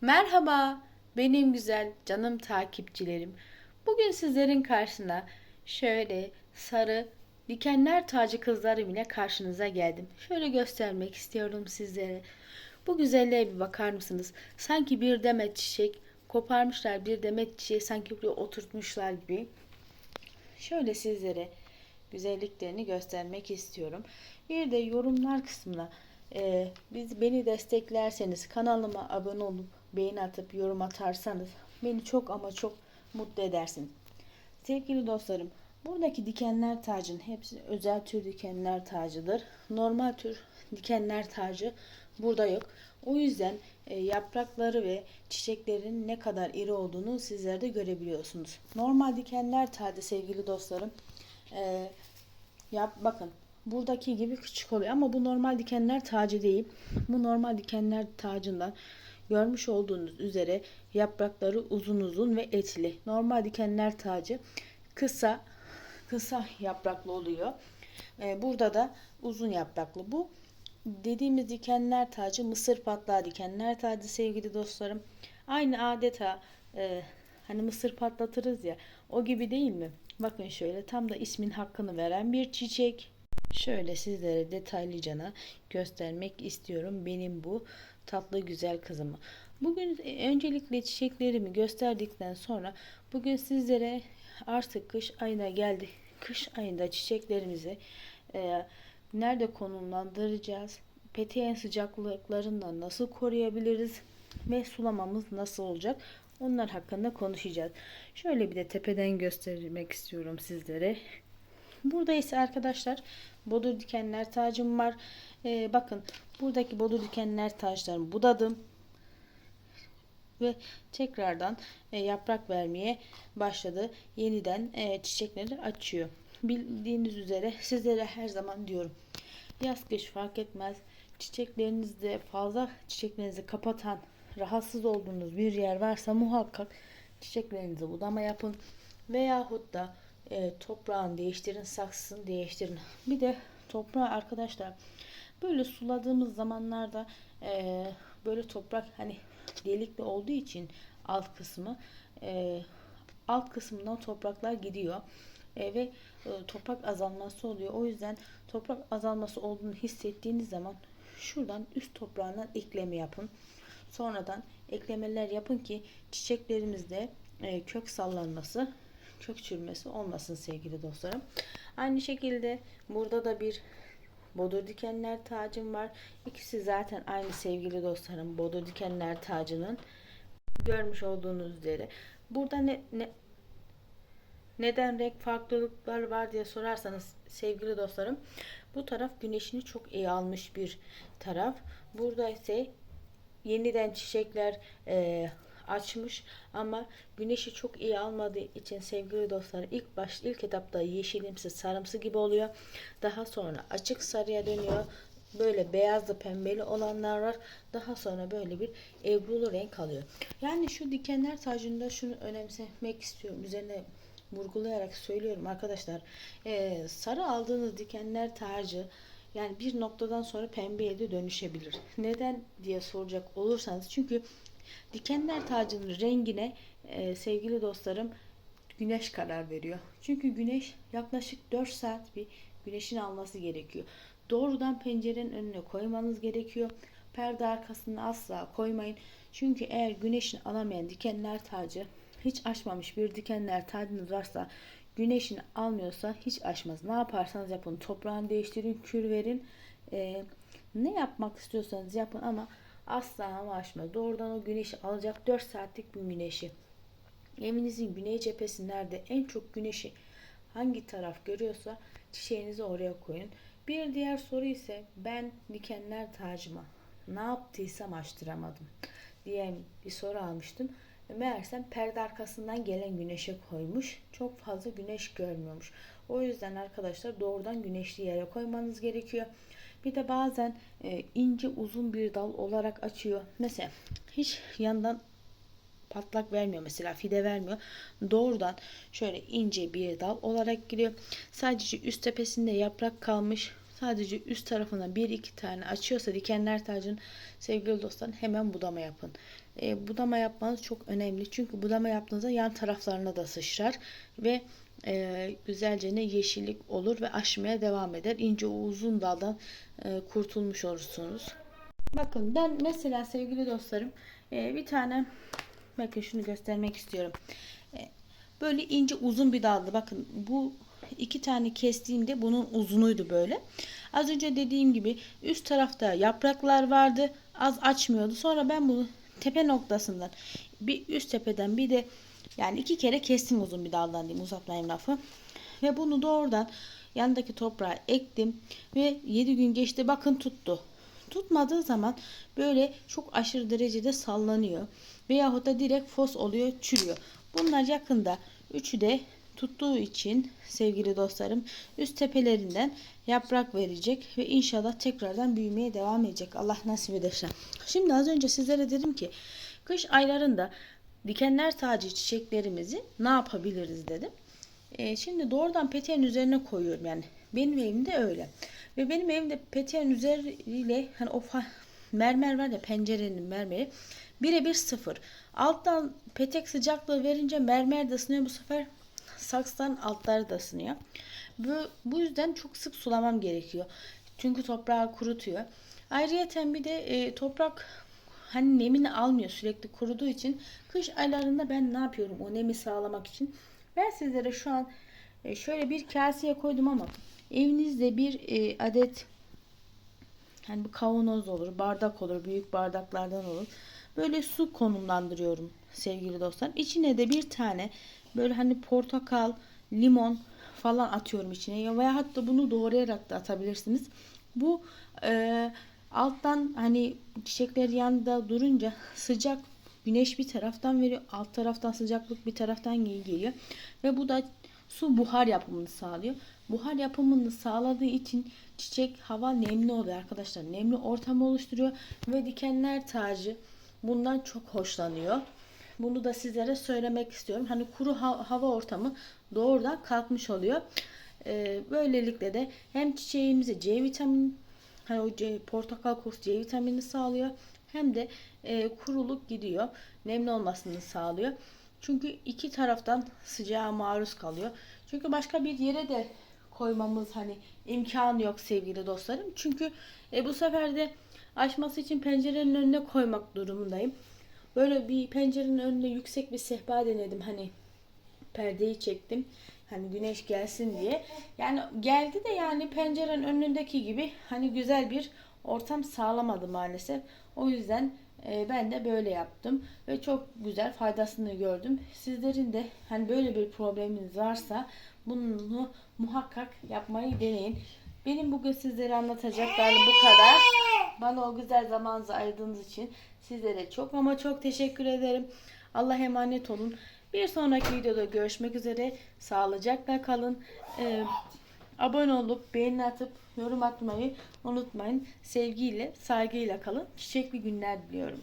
Merhaba, benim güzel canım takipçilerim. Bugün sizlerin karşısına şöyle sarı dikenler tacı kızlarım ile karşınıza geldim. Şöyle göstermek istiyorum sizlere. Bu güzelliğe bir bakar mısınız? Sanki bir demet çiçek koparmışlar, bir demet çiçeği sanki buraya oturtmuşlar gibi. Şöyle sizlere güzelliklerini göstermek istiyorum. Bir de yorumlar kısmına e, biz beni desteklerseniz kanalıma abone olup beğeni atıp yorum atarsanız beni çok ama çok mutlu edersin. Sevgili dostlarım, buradaki dikenler tacın hepsi özel tür dikenler tacıdır. Normal tür dikenler tacı burada yok. O yüzden e, yaprakları ve çiçeklerin ne kadar iri olduğunu sizler de görebiliyorsunuz. Normal dikenler tacı sevgili dostlarım e, yap bakın buradaki gibi küçük oluyor ama bu normal dikenler tacı değil. Bu normal dikenler tacından görmüş olduğunuz üzere yaprakları uzun uzun ve etli. Normal dikenler tacı kısa kısa yapraklı oluyor. Ee, burada da uzun yapraklı. Bu dediğimiz dikenler tacı mısır patlağı dikenler tacı sevgili dostlarım. Aynı adeta e, hani mısır patlatırız ya o gibi değil mi? Bakın şöyle tam da ismin hakkını veren bir çiçek. Şöyle sizlere detaylıcana göstermek istiyorum benim bu tatlı güzel kızımı. Bugün e, öncelikle çiçeklerimi gösterdikten sonra bugün sizlere artık kış ayına geldi. Kış ayında çiçeklerimizi e, nerede konumlandıracağız? Peteğin sıcaklıklarından nasıl koruyabiliriz? Ve sulamamız nasıl olacak? Onlar hakkında konuşacağız. Şöyle bir de tepeden göstermek istiyorum sizlere. Burada ise arkadaşlar bodur dikenler tacım var. Ee, bakın buradaki bodur dikenler taclarımı budadım. Ve tekrardan e, yaprak vermeye başladı. Yeniden e, çiçekleri açıyor. Bildiğiniz üzere sizlere her zaman diyorum. Yaz kış fark etmez. Çiçeklerinizde fazla çiçeklerinizi kapatan rahatsız olduğunuz bir yer varsa muhakkak çiçeklerinizi budama yapın. Veyahut da e, toprağını değiştirin, saksısını değiştirin. Bir de toprağı arkadaşlar böyle suladığımız zamanlarda e, böyle toprak hani delikli olduğu için alt kısmı e, alt kısmından topraklar gidiyor e, ve e, toprak azalması oluyor. O yüzden toprak azalması olduğunu hissettiğiniz zaman şuradan üst toprağına ekleme yapın. Sonradan eklemeler yapın ki çiçeklerimizde e, kök sallanması kök çürümesi olmasın sevgili dostlarım. Aynı şekilde burada da bir bodur dikenler tacım var. İkisi zaten aynı sevgili dostlarım. Bodur dikenler tacının görmüş olduğunuz üzere. Burada ne, ne neden renk farklılıklar var diye sorarsanız sevgili dostlarım bu taraf güneşini çok iyi almış bir taraf. Burada ise yeniden çiçekler e, açmış ama güneşi çok iyi almadığı için sevgili dostlar ilk baş ilk etapta yeşilimsi sarımsı gibi oluyor. Daha sonra açık sarıya dönüyor. Böyle beyazlı pembeli olanlar var. Daha sonra böyle bir ebrulu renk alıyor. Yani şu dikenler tacında şunu önemsemek istiyorum. Üzerine vurgulayarak söylüyorum arkadaşlar. Ee, sarı aldığınız dikenler tacı yani bir noktadan sonra pembeye de dönüşebilir. Neden diye soracak olursanız çünkü Dikenler tacının rengine e, sevgili dostlarım güneş karar veriyor. Çünkü güneş yaklaşık 4 saat bir güneşin alması gerekiyor. Doğrudan pencerenin önüne koymanız gerekiyor. Perde arkasına asla koymayın. Çünkü eğer güneşin alamayan dikenler tacı hiç açmamış bir dikenler tacınız varsa güneşin almıyorsa hiç açmaz. Ne yaparsanız yapın. Toprağını değiştirin, kür verin. Ee, ne yapmak istiyorsanız yapın ama asla ama aşmaz. Doğrudan o güneşi alacak 4 saatlik bir güneşi. Evinizin güney cephesi nerede? En çok güneşi hangi taraf görüyorsa çiçeğinizi oraya koyun. Bir diğer soru ise ben dikenler tacıma ne yaptıysam açtıramadım diye bir soru almıştım. Meğersem perde arkasından gelen güneşe koymuş. Çok fazla güneş görmüyormuş. O yüzden arkadaşlar doğrudan güneşli yere koymanız gerekiyor. Bir de bazen e, ince uzun bir dal olarak açıyor. Mesela hiç yandan patlak vermiyor mesela fide vermiyor. Doğrudan şöyle ince bir dal olarak giriyor. Sadece üst tepesinde yaprak kalmış. sadece üst tarafına bir iki tane açıyorsa dikenler tacın sevgili dostlar hemen budama yapın. E, budama yapmanız çok önemli. Çünkü budama yaptığınızda yan taraflarına da sıçrar ve e, güzelce ne yeşillik olur ve aşmaya devam eder. İnce uzun daldan e, kurtulmuş olursunuz. Bakın ben mesela sevgili dostlarım e, bir tane bakın şunu göstermek istiyorum. E, böyle ince uzun bir daldı. Bakın bu iki tane kestiğimde bunun uzunuydu böyle. Az önce dediğim gibi üst tarafta yapraklar vardı. Az açmıyordu. Sonra ben bunu tepe noktasından bir üst tepeden bir de yani iki kere kestim uzun bir daldan diyeyim uzatmayayım lafı. Ve bunu doğrudan yanındaki toprağa ektim ve 7 gün geçti bakın tuttu. Tutmadığı zaman böyle çok aşırı derecede sallanıyor. Veyahut da direkt fos oluyor, çürüyor. Bunlar yakında üçü de tuttuğu için sevgili dostlarım üst tepelerinden yaprak verecek ve inşallah tekrardan büyümeye devam edecek. Allah nasip ederse. Şimdi az önce sizlere dedim ki kış aylarında dikenler tacı çiçeklerimizi ne yapabiliriz dedim. E, şimdi doğrudan peteğin üzerine koyuyorum yani. Benim evimde öyle. Ve benim evimde peteğin üzeriyle hani o mermer var ya pencerenin mermeri birebir sıfır. Alttan petek sıcaklığı verince mermer de ısınıyor bu sefer saksıdan altları da ısınıyor. Bu, bu yüzden çok sık sulamam gerekiyor. Çünkü toprağı kurutuyor. Ayrıyeten bir de e, toprak hani nemini almıyor sürekli kuruduğu için kış aylarında ben ne yapıyorum o nemi sağlamak için ben sizlere şu an e, şöyle bir kaseye koydum ama evinizde bir e, adet hani bu kavanoz olur, bardak olur, büyük bardaklardan olur. Böyle su konumlandırıyorum sevgili dostlar. İçine de bir tane böyle hani portakal, limon falan atıyorum içine. Veya hatta bunu doğrayarak da atabilirsiniz. Bu e, alttan hani çiçekler yanında durunca sıcak güneş bir taraftan veriyor. Alt taraftan sıcaklık bir taraftan geliyor. Ve bu da su buhar yapımını sağlıyor. Buhar yapımını sağladığı için çiçek hava nemli oluyor arkadaşlar. Nemli ortam oluşturuyor ve dikenler tacı bundan çok hoşlanıyor. Bunu da sizlere söylemek istiyorum. Hani kuru ha- hava ortamı doğrudan kalkmış oluyor. Ee, böylelikle de hem çiçeğimize C vitamini hani o C, portakal kokusu C vitamini sağlıyor. Hem de e, kuruluk gidiyor. Nemli olmasını sağlıyor. Çünkü iki taraftan sıcağa maruz kalıyor. Çünkü başka bir yere de koymamız hani imkanı yok sevgili dostlarım. Çünkü e, bu sefer de açması için pencerenin önüne koymak durumundayım. Böyle bir pencerenin önünde yüksek bir sehpa denedim. Hani perdeyi çektim. Hani güneş gelsin diye. Yani geldi de yani pencerenin önündeki gibi hani güzel bir ortam sağlamadı maalesef. O yüzden e, ben de böyle yaptım ve çok güzel faydasını gördüm. Sizlerin de hani böyle bir probleminiz varsa bunu muhakkak yapmayı deneyin. Benim bugün sizlere anlatacaklarım bu kadar. Bana o güzel zamanınızı ayırdığınız için sizlere çok ama çok teşekkür ederim. Allah'a emanet olun. Bir sonraki videoda görüşmek üzere. Sağlıcakla kalın. Ee, abone olup beğeni atıp yorum atmayı unutmayın. Sevgiyle, saygıyla kalın. Çiçekli günler diliyorum.